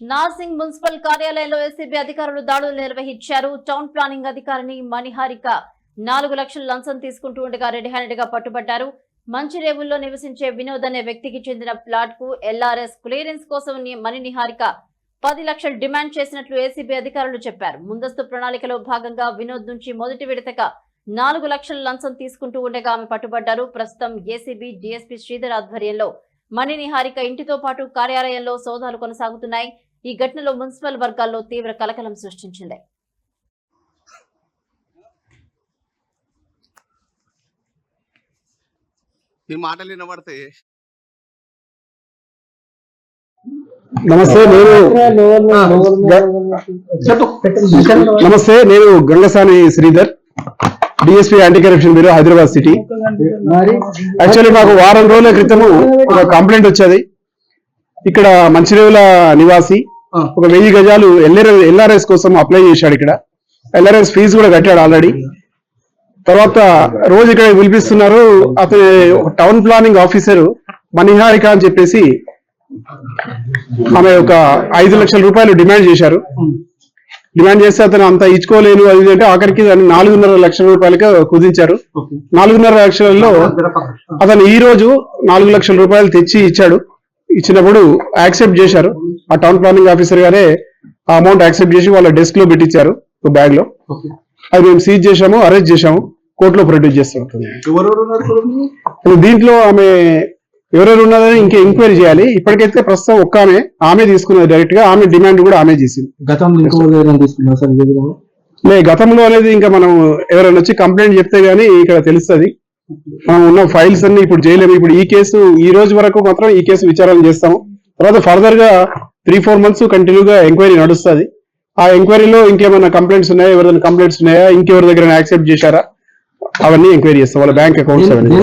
Nursing municipal కార్యాలయంలో ACB అధికారులు దాడులు నిర్వహించారు. టౌన్ ప్లానింగ్ అధికారిని మణిహారిక నాలుగు లక్షల లంచం తీసుకుంటూ ఉండగా రెడ్ హ్యాండెడ్గా పట్టుబడ్డారు. మంచిరేవుల్లో నివసించే వినోద్ అనే వ్యక్తికి చెందిన ప్లాట్కు ఎల్ఆర్ఎస్ క్లియరెన్స్ కోసం మణినిహారిక పది లక్షలు డిమాండ్ చేసినట్లు ఏసీబీ అధికారులు చెప్పారు. ముందస్తు ప్రణాళికలో భాగంగా వినోద్ నుంచి మొదటి విడతగా నాలుగు లక్షల లంచం తీసుకుంటూ ఉండగా ఆమె పట్టుబడ్డారు. ప్రస్తుతం ఏసీబీ డీఎస్పీ శ్రీధర్ ఆధ్వర్యంలో మణినిహారిక ఇంటితో పాటు కార్యాలయంలో సోదాలు కొనసాగుతున్నాయి. ఈ ఘటనలో మున్సిపల్ వర్గాల్లో తీవ్ర కలకలం సృష్టించింది. మాటలు నమస్తే నేను నమస్తే నేను Gangasani Sridhar. DSP anti corruption bureau Hyderabad city. Actually మాకు వారం రోజుల క్రితము ఒక కంప్లైంట్ వచ్చేది. ఇక్కడ మంచిరేవుల నివాసి ఒక వెయ్యి గజాలు ఎల్ఆర్ ఎల్ఆర్ఎస్ కోసం అప్లై చేశాడు ఇక్కడ. ఎల్ఆర్ఎస్ ఫీజు కూడా కట్టాడు ఆల్రెడీ. తర్వాత రోజు ఇక్కడ పిలిపిస్తున్నారు అతని ఒక టౌన్ ప్లానింగ్ ఆఫీసర్ మణిహారిక అని చెప్పేసి ఆమె ఒక ఐదు లక్షల రూపాయలు డిమాండ్ చేశారు. డిమాండ్ చేస్తే అతను అంత ఇచ్చుకోలేను అది అంటే ఆఖరికి దాన్ని నాలుగున్నర లక్షల రూపాయలకి కుదించారు నాలుగున్నర లక్షలలో అతను ఈ రోజు నాలుగు లక్షల రూపాయలు తెచ్చి ఇచ్చాడు. ఇచ్చినప్పుడు యాక్సెప్ట్ చేశారు. ఆ టౌన్ ప్లానింగ్ ఆఫీసర్ గారే ఆ అమౌంట్ యాక్సెప్ట్ చేసి వాళ్ళ డెస్క్లో పెట్టించారు ఒక బ్యాగ్లో. అది మేము సీజ్ చేశాము అరెస్ట్ చేశాము కోర్టులో ప్రొడ్యూస్ చేస్తాం. దీంట్లో ఆమె ఎవరెవరు ఉన్నదని ఇంకా ఎంక్వైరీ చేయాలి. ఇప్పటికైతే ప్రస్తుతం ఒక్క ఆమె ఆమె తీసుకున్నది డైరెక్ట్గా ఆమె డిమాండ్ కూడా ఆమె చేసింది. గతంలో లే గతంలో అనేది ఇంకా మనం ఎవరైనా వచ్చి కంప్లైంట్ చెప్తే గానీ ఇక్కడ తెలుస్తది. మనం ఉన్న ఫైల్స్ అన్ని ఇప్పుడు చేయలేము. ఇప్పుడు ఈ కేసు ఈ రోజు వరకు మాత్రం ఈ కేసు విచారణ చేస్తాము. తర్వాత ఫర్దర్గా త్రీ ఫోర్ మంత్స్ కంటిన్యూగా ఎంక్వైరీ నడుస్తుంది. ఆ ఎంక్వైరీలో ఇంకేమైనా కంప్లైంట్స్ ఉన్నాయా? ఎవరైనా కంప్లైంట్స్ ఉన్నాయా? ఇంకెవరి దగ్గర యాక్సెప్ట్ చేశారా? అవన్నీ ఎంక్వైరీ చేస్తాం. వాళ్ళ బ్యాంక్ అకౌంట్స్ అవన్నీ